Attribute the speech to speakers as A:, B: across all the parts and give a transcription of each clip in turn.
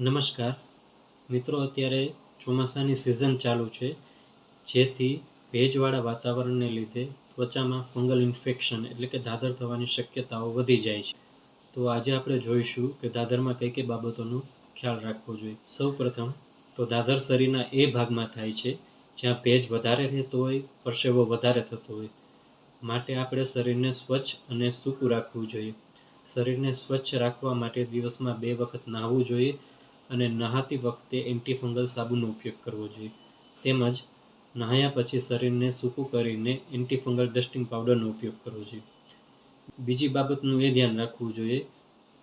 A: નમસ્કાર. મિત્રો, અત્યારે ચોમાસાની સિઝન ચાલુ છે. જેથી ભેજવાળા વાતાવરણને લીધે ત્વચામાં ફંગલ ઇન્ફેક્શન એટલે કે દાદર થવાની શક્યતાઓ વધી જાય છે. તો આજે આપણે જોઈશું કે દાદરમાં કઈ કઈ બાબતોનો ખ્યાલ રાખવો જોઈએ. સૌ પ્રથમ તો દાદર શરીરના એ ભાગમાં થાય છે જ્યાં ભેજ વધારે રહેતો હોય, પરસેવો વધારે થતો હોય. માટે આપણે શરીરને સ્વચ્છ અને સૂકું રાખવું જોઈએ. શરીરને સ્વચ્છ રાખવા માટે દિવસમાં બે વખત નાહવું જોઈએ અને નહાતી વખતે એન્ટીફંગલ સાબુનો ઉપયોગ કરવો જોઈએ. તેમજ નહાયા પછી શરીરને સૂકું કરીને એન્ટીફંગલ ડસ્ટિંગ પાવડરનો ઉપયોગ કરવો જોઈએ. બીજી બાબતનું એ ધ્યાન રાખવું જોઈએ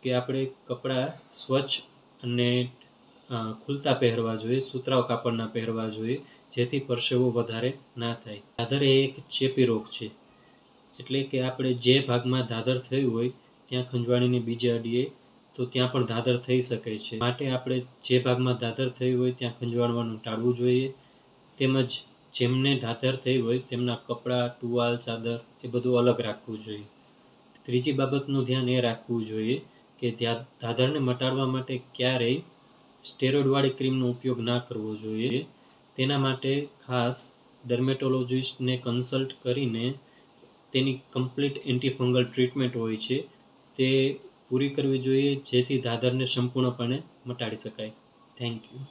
A: કે આપણે કપડાં સ્વચ્છ અને ખુલતા પહેરવા જોઈએ, સુતરાઉ કાપડના પહેરવા જોઈએ, જેથી પરસેવો વધારે ના થાય. દાદર એ એક ચેપી રોગ છે. એટલે કે આપણે જે ભાગમાં દાદર થયું હોય, ત્યાં ખંજવાળીની બીજી અડીએ તો ત્યાં પણ દાદર થઈ શકે છે. માટે આપણે જે ભાગમાં દાદર થઈ હોય ત્યાં ખંજવાળવાનું ટાળવું જોઈએ. તેમજ જેમને દાદર થઈ હોય તેમના કપડાં, ટુવાલ, ચાદર એ બધું અલગ રાખવું જોઈએ. ત્રીજી બાબતનું ધ્યાન એ રાખવું જોઈએ કે દાદરને મટાડવા માટે ક્યારેય સ્ટેરોઇડવાળી ક્રીમનો ઉપયોગ ના કરવો જોઈએ. તેના માટે ખાસ ડર્મેટોલોજિસ્ટને કન્સલ્ટ કરીને તેની કમ્પ્લીટ એન્ટીફંગલ ટ્રીટમેન્ટ હોય છે. તે પૂરી કરવી જોઈએ જેથી દાદરને સંપૂર્ણપણે મટાડી શકાય. Thank you